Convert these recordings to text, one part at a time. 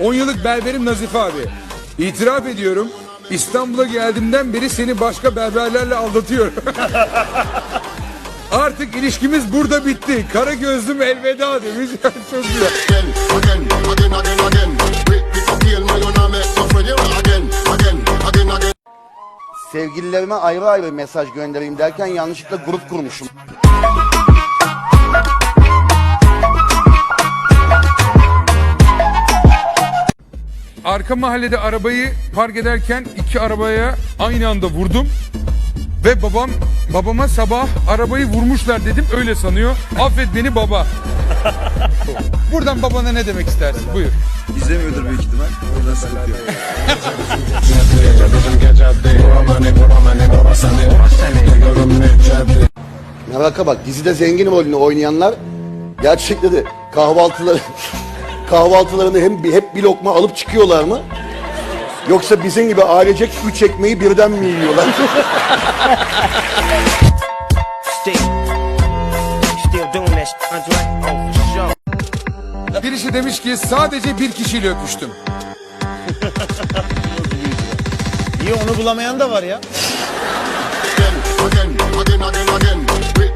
10 yıllık berberim Nazife abi. İtiraf ediyorum. İstanbul'a geldiğimden beri seni başka berberlerle aldatıyorum. Artık ilişkimiz burada bitti. Kara gözlüm elveda demiş. Çok güzel. Sevgililerime ayrı ayrı mesaj göndereyim derken yanlışlıkla grup kurmuşum. Arka mahallede arabayı park ederken iki arabaya aynı anda vurdum. Ve babam babama sabah arabayı vurmuşlar dedim öyle sanıyor. Affet beni baba. Buradan babana ne demek istersin? Buyur. İzlemiyordur büyük ihtimal. Yüzden sıkıntı yok. Meraka bak dizide zengin rolünü oynayanlar gerçekte de kahvaltıları kahvaltılarını hem hep bir lokma alıp çıkıyorlar mı? Yoksa bizim gibi ailecek üç ekmeği birden mi yiyorlar? Oh. Birisi demiş ki sadece bir kişiyle öpüştüm. İyi onu bulamayan da var ya. Again, again, again, again. Make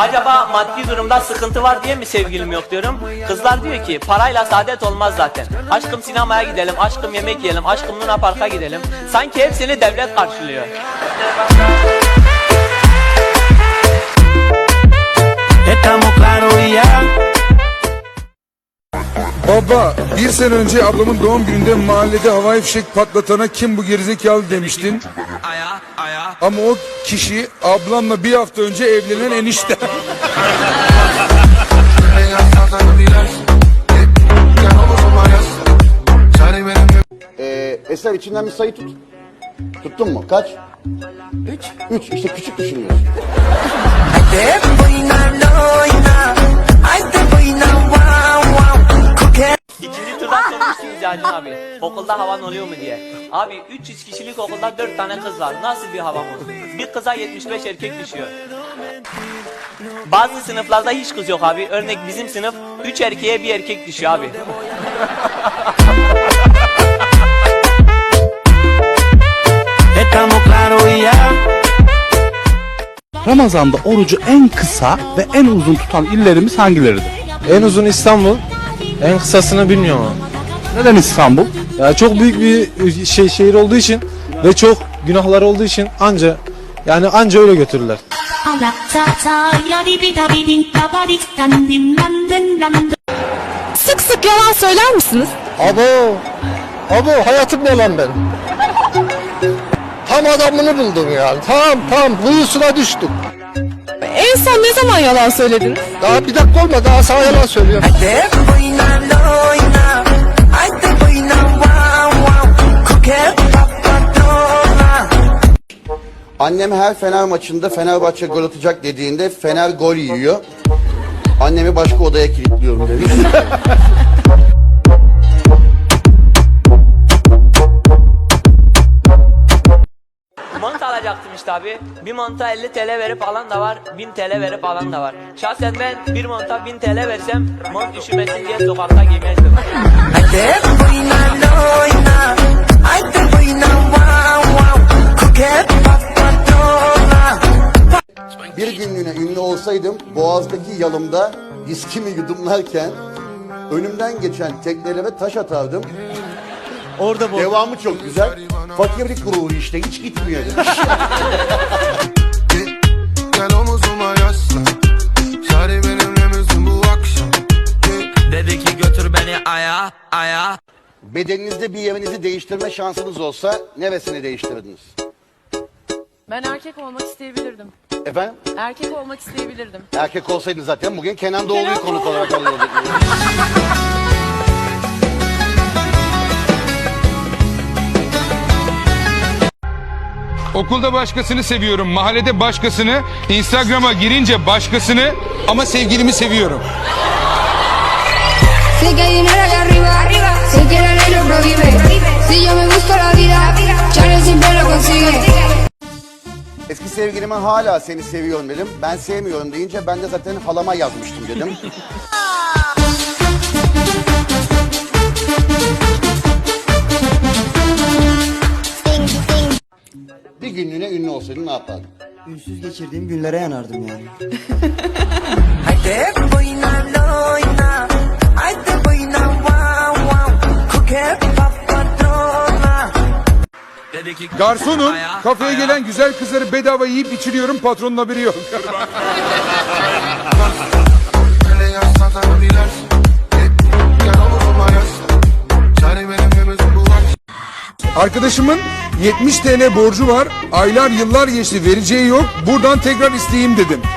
Acaba maddi durumda sıkıntı var diye mi sevgilim yok diyorum. Kızlar diyor ki parayla saadet olmaz zaten. Aşkım sinemaya gidelim, aşkım yemek yiyelim, aşkım Luna Park'a gidelim. Sanki hepsini devlet karşılıyor. Estamos claros y ya. Baba bir sene önce ablamın doğum gününde mahallede havai fişek patlatana kim bu gerizekalı demiştin. Ama o kişi ablamla bir hafta önce evlenen enişte. Ee, Eser içinden bir sayı tut. Tuttun mu? Kaç? Üç. Üç. İşte küçük düşünüyorsun. Turdan sormuşsunuz yani abi. Okulda havan oluyor mu diye. Abi 300 kişilik okulda 4 tane kız var. Nasıl bir havam olur? Bir kıza 75 erkek düşüyor. Bazı sınıflarda hiç kız yok abi. Örnek bizim sınıf 3 erkeğe bir erkek düşüyor abi. Ya. Ramazan'da orucu en kısa ve en uzun tutan illerimiz hangileridir? En uzun İstanbul. En kısasını bilmiyorum. Neden İstanbul? Ya çok büyük bir şey şehir olduğu için ve çok günahlar olduğu için anca yani anca öyle götürürler. Sık sık yalan söyler misiniz? Abo. Abo hayatım olan ben. Tam adamını buldum yani. Tam tam kuyusuna düştüm. En son ne zaman yalan söylediniz? Daha bir dakika olmadı daha sana yalan söylüyorum. Annem her Fener maçında Fenerbahçe gol atacak dediğinde Fener gol yiyor. Annemi başka odaya kilitliyorum demiş. Mont alacaktım işte abi. Bir monta 50 TL verip alan da var, 1000 TL verip alan da var. Şahsen ben bir monta 1000 TL versem mont üşümesin diye sokakta giymezdim. Bir günlüğüne ünlü olsaydım Boğaz'daki yalımda viskimi yudumlarken önümden geçen teknelere taş atardım. Orada bu. Devamı çok güzel. Fakirlik ruhu işte hiç gitmiyor demiş. Gel omuzuma yaslan Şari benimle misin bu akşam Dedi ki götür beni aya aya. Bedeninizde bir yerinizi değiştirme şansınız olsa neresini değiştirirdiniz? Ben erkek olmak isteyebilirdim. Efendim? Erkek olmak isteyebilirdim. Erkek olsaydın zaten bugün Kenan Doğulu'yu Kenan konuk Doğulu. olarak alıyorduk. Okulda başkasını seviyorum, mahallede başkasını, Instagram'a girince başkasını ama sevgilimi seviyorum. Sé que hay dinero allá arriba, sé que la ley lo prohíbe. Si yo me busco la vida, Chale siempre lo consigue. Eski sevgilime hala seni seviyorum dedim. Ben sevmiyorum deyince ben de zaten halama yazmıştım dedim. Bir günlüğüne ünlü olsaydın ne yapardın? Ünsüz geçirdiğim günlere yanardım yani. Garsonum, kafeye gelen güzel kızları bedava yiyip içiriyorum, patronun haberi yok. Arkadaşımın 70 TL borcu var. Aylar yıllar geçti vereceği yok. Buradan tekrar isteyeyim dedim.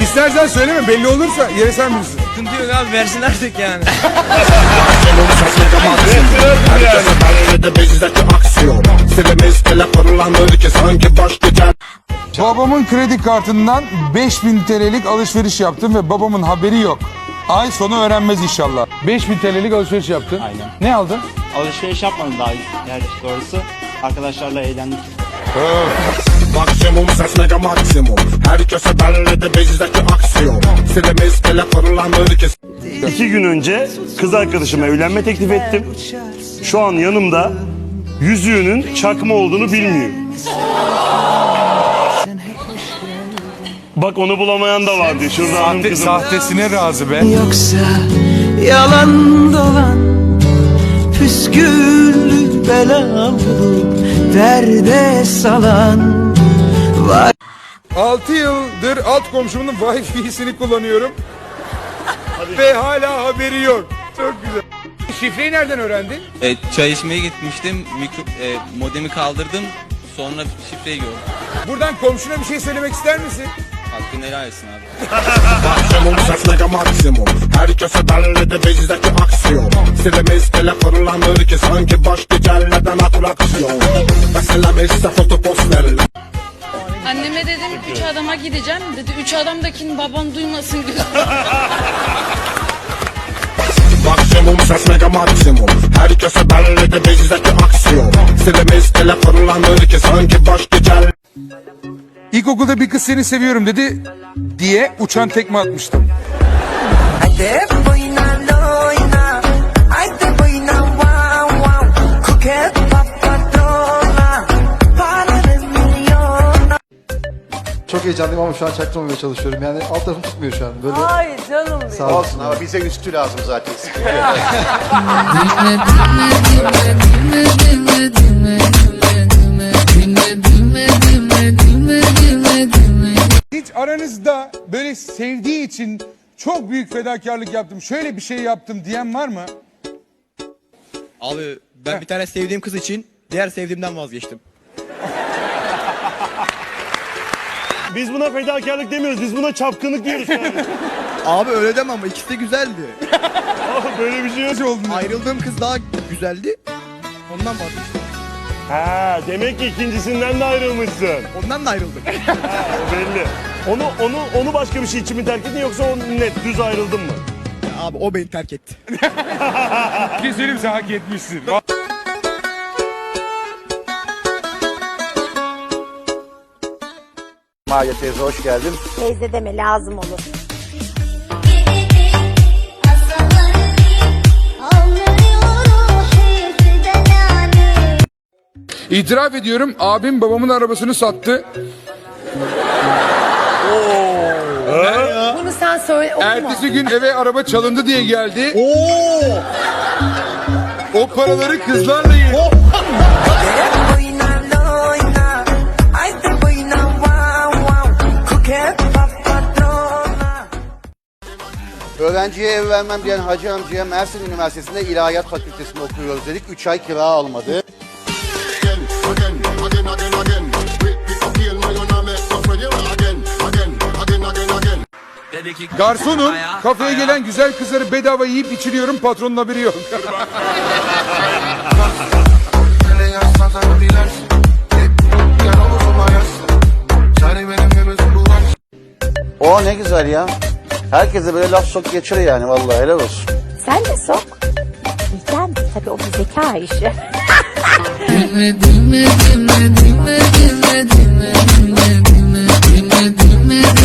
İstersen söyleme belli olursa yere sen bilirsin. Sıkıntı yok abi versin artık yani. Babamın kredi kartından 5000 TL'lik alışveriş yaptım ve babamın haberi yok. Ay sonu öğrenmez inşallah. 5000 TL'lik alışveriş yaptın. Aynen. Ne aldın? Alışveriş yapmadım daha yani doğrusu. Arkadaşlarla eğlendik. Maksimum ses mega maksimum Herkese belli bizdeki aksiyon Silimiz telefonlanır ki İki gün önce kız arkadaşıma evlenme teklif ettim. Şu an yanımda yüzüğünün çakma olduğunu bilmiyor. Bak onu bulamayan da var diyor. Şurada hanım kızım. sahtesine razı be. Yoksa yalan dolan Püsküllü belalı Derde salan 6 yıldır alt komşumun Wi-Fi'sini kullanıyorum. Ve hala haberi yok. Çok güzel. Şifreyi nereden öğrendin? E, çay içmeye gitmiştim. Mikro, e, modemi kaldırdım. Sonra şifreyi gördüm. Buradan komşuna bir şey söylemek ister misin? Hakkını helal etsin abi. Maksimum ses mega maksimum Herkese belli bizdeki aksiyon. Silimiz telefonlanır ki sanki baş gecelleden akıl aksiyon. Mesela ise fotoposter Anneme dedim üç adama gideceğim. Dedi üç adamdakini babam duymasın. Diyor. Maksimum ses mega maksimum Herkese belli bizdeki aksiyon. Silimiz telefonlanır ki sanki baş gecelleden İlkokulda bir kız seni seviyorum dedi diye uçan tekme atmıştım. Hadi boyuna oyna Hadi boyuna wow wow Kuket patrona Paranın milyona Çok heyecanlıyım ama şu an çaktırmamaya çalışıyorum. Yani alt tarafım tutmuyor şu an. Böyle Ay canım benim. sağ ol. Olsun ama bize üstü lazım zaten. Aranızda böyle sevdiği için çok büyük fedakarlık yaptım, şöyle bir şey yaptım diyen var mı? Abi ben bir tane sevdiğim kız için diğer sevdiğimden vazgeçtim. Biz buna fedakarlık demiyoruz. Biz buna çapkınlık diyoruz. Yani. Abi öyle deme ama ikisi de güzeldi. Böyle bir şey yok. Nasıl oldu? Ayrıldığım kız daha güzeldi. Ondan vazgeçtim. Ha, demek ki ikincisinden de ayrılmışsın. Ondan da ayrıldım. O belli. Onu onu onu başka bir şey için mi terk ettin yoksa o net düz ayrıldın mı? Abi o beni terk etti. Keselim sen hak etmişsin. Maria teyze hoş geldin. Teyze deme lazım olur. İtiraf ediyorum abim babamın arabasını sattı. Bunu sen söyle okuma. Ertesi gün eve araba çalındı diye geldi. O paraları kızlarla yedi. Öğrenciye ev vermem diyen hacı amcaya Mersin Üniversitesi'nde İlahiyat Fakültesi'nde okuyoruz dedik. 3 ay kira almadı. Garsonum, kafeye gelen güzel kızları bedava yiyip içiriyorum, patronun haberi yok. O ne güzel ya. Herkese böyle laf sok geçir yani vallahi helal olsun. Sen de sok. Bilmem tabii o bir zeka işi. Dilme dilme dilme dilme dilme dilme dilme dilme